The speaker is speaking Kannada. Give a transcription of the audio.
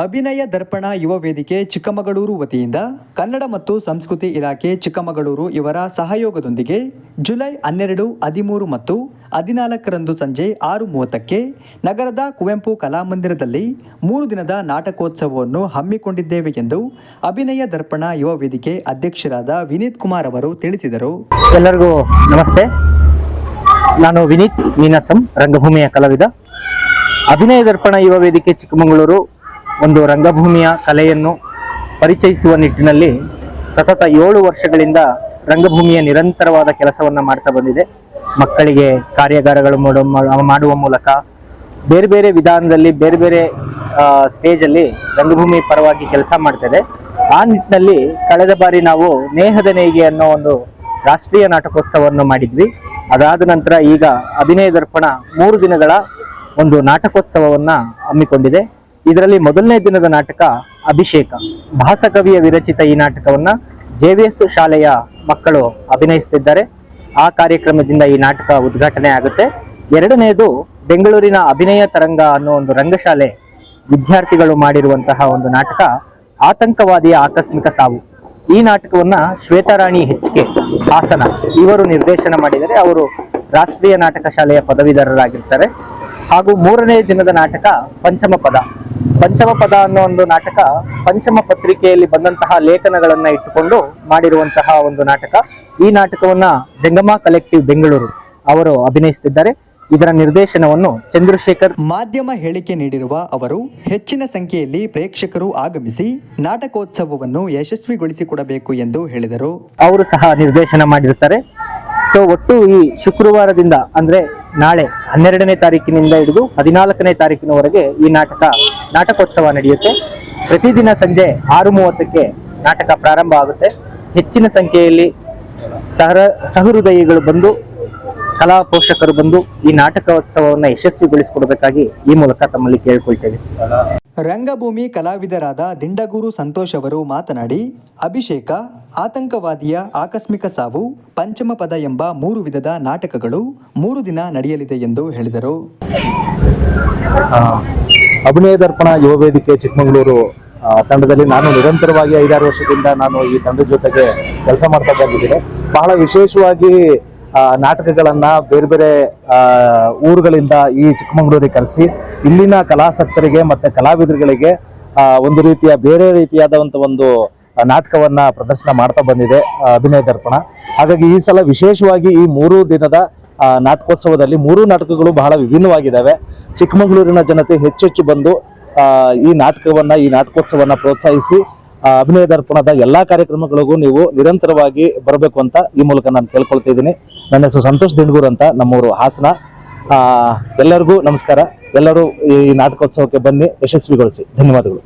ಅಭಿನಯ ದರ್ಪಣ ಯುವ ವೇದಿಕೆ ಚಿಕ್ಕಮಗಳೂರು ವತಿಯಿಂದ ಕನ್ನಡ ಮತ್ತು ಸಂಸ್ಕೃತಿ ಇಲಾಖೆ ಚಿಕ್ಕಮಗಳೂರು ಇವರ ಸಹಯೋಗದೊಂದಿಗೆ ಜುಲೈ ಹನ್ನೆರಡು, ಹದಿಮೂರು ಮತ್ತು ಹದಿನಾಲ್ಕರಂದು ಸಂಜೆ ಆರು ಮೂವತ್ತಕ್ಕೆ ನಗರದ ಕುವೆಂಪು ಕಲಾಮಂದಿರದಲ್ಲಿ ಮೂರು ದಿನದ ನಾಟಕೋತ್ಸವವನ್ನು ಹಮ್ಮಿಕೊಂಡಿದ್ದೇವೆ ಎಂದು ಅಭಿನಯ ದರ್ಪಣ ಯುವ ವೇದಿಕೆ ಅಧ್ಯಕ್ಷರಾದ ವಿನೀತ್ ಕುಮಾರ್ ಅವರು ತಿಳಿಸಿದರು. ಎಲ್ಲರಿಗೂ ನಮಸ್ತೆ. ನಾನು ವಿನೀತ್ ನೀನಾಸಂ ರಂಗಭೂಮಿಯ ಕಲಾವಿದ. ಅಭಿನಯ ದರ್ಪಣ ಯುವ ವೇದಿಕೆ ಚಿಕ್ಕಮಗಳೂರು ಒಂದು ರಂಗಭೂಮಿಯ ಕಲೆಯನ್ನು ಪರಿಚಯಿಸುವ ನಿಟ್ಟಿನಲ್ಲಿ ಸತತ ಏಳು ವರ್ಷಗಳಿಂದ ರಂಗಭೂಮಿಯ ನಿರಂತರವಾದ ಕೆಲಸವನ್ನು ಮಾಡ್ತಾ ಬಂದಿದೆ. ಮಕ್ಕಳಿಗೆ ಕಾರ್ಯಾಗಾರಗಳು ಮಾಡುವ ಮೂಲಕ ಬೇರೆ ಬೇರೆ ವಿಧಾನದಲ್ಲಿ, ಬೇರೆ ಬೇರೆ ಸ್ಟೇಜಲ್ಲಿ ರಂಗಭೂಮಿ ಪರವಾಗಿ ಕೆಲಸ ಮಾಡ್ತದೆ ಆ ನಿಟ್ಟಿನಲ್ಲಿ ಕಳೆದ ಬಾರಿ ನಾವು ನೇಹದ ನೇಯ್ಗೆ ಅನ್ನೋ ಒಂದು ರಾಷ್ಟ್ರೀಯ ನಾಟಕೋತ್ಸವವನ್ನು ಮಾಡಿದ್ವಿ. ಅದಾದ ನಂತರ ಈಗ ಅಭಿನಯ ದರ್ಪಣ ಮೂರು ದಿನಗಳ ಒಂದು ನಾಟಕೋತ್ಸವವನ್ನ ಹಮ್ಮಿಕೊಂಡಿದೆ. ಇದರಲ್ಲಿ ಮೊದಲನೇ ದಿನದ ನಾಟಕ ಅಭಿಷೇಕ. ಭಾಸಕವಿಯ ವಿರಚಿತ ಈ ನಾಟಕವನ್ನ ಜೆ ವಿ ಎಸ್ ಶಾಲೆಯ ಮಕ್ಕಳು ಅಭಿನಯಿಸುತ್ತಿದ್ದಾರೆ ಆ ಕಾರ್ಯಕ್ರಮದಿಂದ ಈ ನಾಟಕ ಉದ್ಘಾಟನೆ ಆಗುತ್ತೆ. ಎರಡನೆಯದು ಬೆಂಗಳೂರಿನ ಅಭಿನಯ ತರಂಗ ಅನ್ನೋ ಒಂದು ರಂಗಶಾಲೆ ವಿದ್ಯಾರ್ಥಿಗಳು ಮಾಡಿರುವಂತಹ ಒಂದು ನಾಟಕ, ಆತಂಕವಾದಿಯ ಆಕಸ್ಮಿಕ ಸಾವು. ಈ ನಾಟಕವನ್ನ ಶ್ವೇತಾರಾಣಿ ಹೆಚ್ಕೆ ಹಾಸನ ಇವರು ನಿರ್ದೇಶನ ಮಾಡಿದರೆ ಅವರು ರಾಷ್ಟ್ರೀಯ ನಾಟಕ ಶಾಲೆಯ ಪದವೀಧರರಾಗಿರ್ತಾರೆ. ಹಾಗೂ ಮೂರನೇ ದಿನದ ನಾಟಕ ಪಂಚಮ ಪದ ಪಂಚಮ ಪದ ಅನ್ನೋ ಒಂದು ನಾಟಕ ಪಂಚಮ ಪತ್ರಿಕೆಯಲ್ಲಿ ಬಂದಂತಹ ಲೇಖನಗಳನ್ನ ಇಟ್ಟುಕೊಂಡು ಮಾಡಿರುವಂತಹ ಒಂದು ನಾಟಕ. ಈ ನಾಟಕವನ್ನ ಜಂಗಮ ಕಲೆಕ್ಟಿವ್ ಬೆಂಗಳೂರು ಅವರು ಅಭಿನಯಿಸುತ್ತಿದ್ದಾರೆ. ಇದರ ನಿರ್ದೇಶನವನ್ನು ಚಂದ್ರಶೇಖರ್ ಮಾಧ್ಯಮ ಹೇಳಿಕೆ ನೀಡಿರುವ ಅವರು ಹೆಚ್ಚಿನ ಸಂಖ್ಯೆಯಲ್ಲಿ ಪ್ರೇಕ್ಷಕರು ಆಗಮಿಸಿ ನಾಟಕೋತ್ಸವವನ್ನು ಯಶಸ್ವಿಗೊಳಿಸಿಕೊಡಬೇಕು ಎಂದು ಹೇಳಿದರು. ಅವರು ಸಹ ನಿರ್ದೇಶನ ಮಾಡಿರುತ್ತಾರೆ. ಸೊ ಒಟ್ಟು ಈ ಶುಕ್ರವಾರದಿಂದ ಅಂದ್ರೆ ನಾಳೆ ಹನ್ನೆರಡನೇ ತಾರೀಕಿನಿಂದ ಹಿಡಿದು ಹದಿನಾಲ್ಕನೇ ತಾರೀಕಿನವರೆಗೆ ಈ ನಾಟಕ, ನಾಟಕೋತ್ಸವ ನಡೆಯುತ್ತೆ. ಪ್ರತಿದಿನ ಸಂಜೆ ಆರು ಮೂವತ್ತಕ್ಕೆ ನಾಟಕ ಪ್ರಾರಂಭ ಆಗುತ್ತೆ. ಹೆಚ್ಚಿನ ಸಂಖ್ಯೆಯಲ್ಲಿ ಸಹರ, ಸಹೃದಯಿಗಳು ಬಂದು, ಕಲಾ ಪೋಷಕರು ಬಂದು ಈ ನಾಟಕೋತ್ಸವವನ್ನು ಯಶಸ್ವಿಗೊಳಿಸಿಕೊಡಬೇಕಾಗಿ ಈ ಮೂಲಕ ತಮ್ಮಲ್ಲಿ ಕೇಳ್ಕೊಳ್ತೇವೆ. ರಂಗಭೂಮಿ ಕಲಾವಿದರಾದ ದಿಂಡಗೂರು ಸಂತೋಷ್ ಅವರು ಮಾತನಾಡಿ, ಅಭಿಷೇಕ, ಆತಂಕವಾದಿಯ ಆಕಸ್ಮಿಕ ಸಾವು ಪಂಚಮ ಪದ ಎಂಬ ಮೂರು ವಿಧದ ನಾಟಕಗಳು ಮೂರು ದಿನ ನಡೆಯಲಿದೆ ಎಂದು ಹೇಳಿದರು. ಅಭಿನಯ ದರ್ಪಣ ಯುವ ವೇದಿಕೆ ಚಿಕ್ಕಮಗಳೂರು ತಂಡದಲ್ಲಿ ನಾನು ನಿರಂತರವಾಗಿ ಐದಾರು ವರ್ಷದಿಂದ ನಾನು ಈ ತಂಡದ ಜೊತೆಗೆ ಕೆಲಸ ಮಾಡ್ತಾ ಬಂದಿದ್ದೇನೆ. ಬಹಳ ವಿಶೇಷವಾಗಿ ನಾಟಕಗಳನ್ನ ಬೇರೆ ಬೇರೆ ಊರುಗಳಿಂದ ಈ ಚಿಕ್ಕಮಗಳೂರಿಗೆ ಕರೆಸಿ, ಇಲ್ಲಿನ ಕಲಾಸಕ್ತರಿಗೆ ಮತ್ತೆ ಕಲಾವಿದರುಗಳಿಗೆ ಒಂದು ರೀತಿಯ ಬೇರೆ ರೀತಿಯಾದಂಥ ಒಂದು ನಾಟಕವನ್ನ ಪ್ರದರ್ಶನ ಮಾಡ್ತಾ ಬಂದಿದೆ ಅಭಿನಯ ದರ್ಪಣ. ಹಾಗಾಗಿ ಈ ಸಲ ವಿಶೇಷವಾಗಿ ಈ ಮೂರು ದಿನದ ನಾಟಕೋತ್ಸವದಲ್ಲಿ ಮೂರು ನಾಟಕಗಳು ಬಹಳ ವಿಭಿನ್ನವಾಗಿದ್ದಾವೆ. ಚಿಕ್ಕಮಗಳೂರಿನ ಜನತೆ ಹೆಚ್ಚೆಚ್ಚು ಬಂದು ಈ ನಾಟಕವನ್ನ, ಈ ನಾಟಕೋತ್ಸವವನ್ನು ಪ್ರೋತ್ಸಾಹಿಸಿ ಅಭಿನಯ ದರ್ಪಣದ ಎಲ್ಲಾ ಕಾರ್ಯಕ್ರಮಗಳಿಗೂ ನೀವು ನಿರಂತರವಾಗಿ ಬರಬೇಕು ಅಂತ ಈ ಮೂಲಕ ನಾನು ಕೇಳ್ಕೊಳ್ತಾ ಇದ್ದೀನಿ. ನನ್ನ ಹೆಸರು ಸಂತೋಷ್ ದಿಂಡಗೂರ್ ಅಂತ ನಮ್ಮೂರು ಹಾಸನ. ಎಲ್ಲರಿಗೂ ನಮಸ್ಕಾರ. ಎಲ್ಲರೂ ಈ ನಾಟಕೋತ್ಸವಕ್ಕೆ ಬನ್ನಿ, ಯಶಸ್ವಿಗೊಳಿಸಿ. ಧನ್ಯವಾದಗಳು.